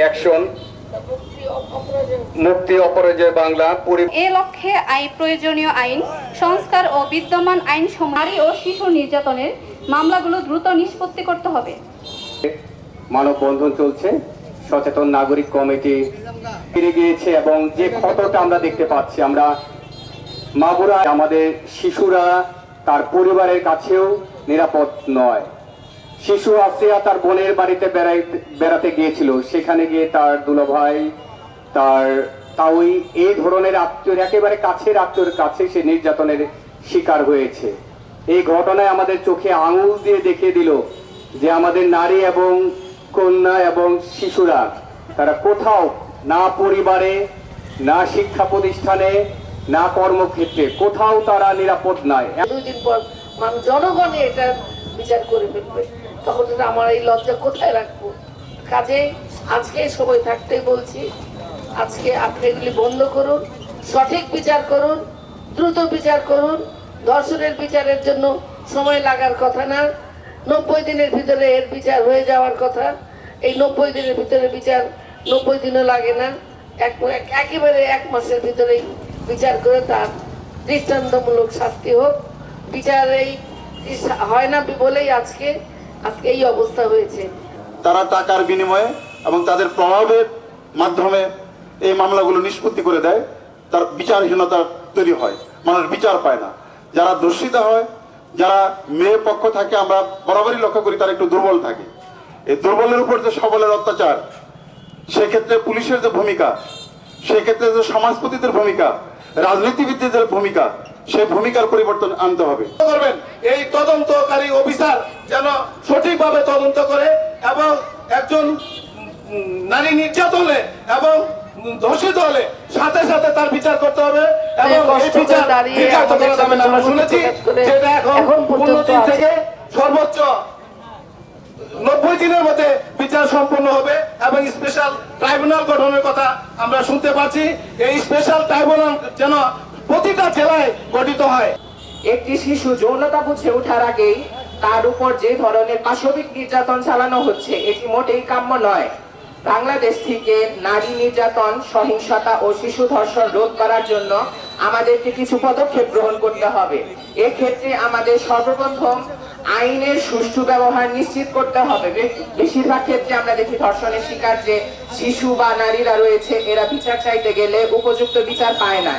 Action. মুক্তি অপরাজয় বাংলা এ লক্ষ্যে I প্রয়োজনীয় আইন সংস্কার ও বিদ্যমান আইন নারী ও শিশু নির্যাতনের মামলাগুলো দ্রুত নিষ্পত্তি করতে হবে। মানববন্ধন চলছে। সচেতন নাগরিক কমিটি ফিরে গিয়েছে এবং যে ক্ষতটা আমরা দেখতে পাচ্ছি আমরা মাগুরা আমাদের শিশুরা তার পরিবারের কাছেও নিরাপদ নয়। শিশু আসিয়া তার বোনের বাড়িতে বেড়াইতে বেড়াতে গিয়েছিল। সেখানে গিয়ে তার দুলাভাই, তার তাওই এই ধরনের আত্মীয়, একেবারে কাছের আত্মীয়র কাছে সে নির্যাতনের শিকার হয়েছে। এই ঘটনায় আমাদের চোখে আঙুল দিয়ে দেখিয়ে দিল যে আমাদের নারী এবং কন্যা এবং শিশুরা, তারা কোথাও না পরিবারে, না শিক্ষা প্রতিষ্ঠানে, না কর্মক্ষেত্রে, কোথাও তারা নিরাপদ নয় পর জনগণে এটা বিচার করে ফেলবে। তখন আমার এই লজ্জা কোথায় রাখব? কাজে আজকে সময় থাকতেই বলছি, আজকে আপনি এগুলি বন্ধ করুন, সঠিক বিচার করুন, দ্রুত বিচার করুন ধর্ষণের বিচারের জন্য সময় লাগার কথা না, নব্বই দিনের ভিতরে এর বিচার হয়ে যাওয়ার কথা, এই নব্বই দিনের ভিতরে বিচার নব্বই দিনও লাগে না, এক- একেবারে এক মাসের ভিতরেই বিচার করে তার দৃষ্টান্তমূলক শাস্তি হোক। বিচার এই হয় না বলেই আজকে আজকে এই অবস্থা হয়েছে। তারা টাকার বিনিময়ে এবং তাদের প্রভাবের মাধ্যমে এই মামলাগুলো নিষ্পত্তি করে দেয়, তার বিচারহীনতা তৈরি হয়। মানুষ বিচার পায় না। যারা দূষিত হয়, যারা মেয়ে পক্ষ থাকে, আমরা বরাবরই লক্ষ্য করি তারা একটু দুর্বল থাকে। এই দুর্বলের উপর যে সবলের অত্যাচার, সেক্ষেত্রে পুলিশের যে ভূমিকা, সেক্ষেত্রে যে সমাজপতিদের ভূমিকা, রাজনীতিবিদদের ভূমিকা সেই ভূমিকার পরিবর্তন আনতে হবে। করবেন এই তদন্তকারী অফিসার যেন সঠিকভাবে তদন্ত করে এবং একজন নারী নির্যাতনে এবং ধর্ষিত হলে সাথে সাথে তার বিচার করতে হবে এবং এই বিচার দাঁড়িয়ে বিঘ্নিত আমাদের করা যাবে না। আমরা শুনেছি যেটা এখন এখন পনেরো দিন থেকে সর্বোচ্চ নব্বই দিনের মধ্যে বিচার সম্পন্ন হবে এবং স্পেশাল ট্রাইব্যুনাল গঠনের কথা আমরা শুনতে পাচ্ছি। এই স্পেশাল ট্রাইব্যুনাল যেন প্রতিটা জেলায় গঠিত হয়। একটি শিশু যৌনতা বুঝে ওঠার আগেই তার উপর যে ধরনের পাশবিক নির্যাতন চালানো হচ্ছে, এটি মোটেই কাম্য নয়। বাংলাদেশ থেকে নারী নির্যাতন, সহিংসতা ও শিশু ধর্ষণ রোধ করার জন্য আমাদেরকে কিছু পদক্ষেপ গ্রহণ করতে হবে। এক্ষেত্রে আমাদের সর্বপ্রথম আইনের সুষ্ঠু ব্যবহার নিশ্চিত করতে হবে। বেশিরভাগ ক্ষেত্রে আমরা দেখি ধর্ষণের শিকার যে শিশু বা নারীরা রয়েছে, এরা বিচার চাইতে গেলে উপযুক্ত বিচার পায় না।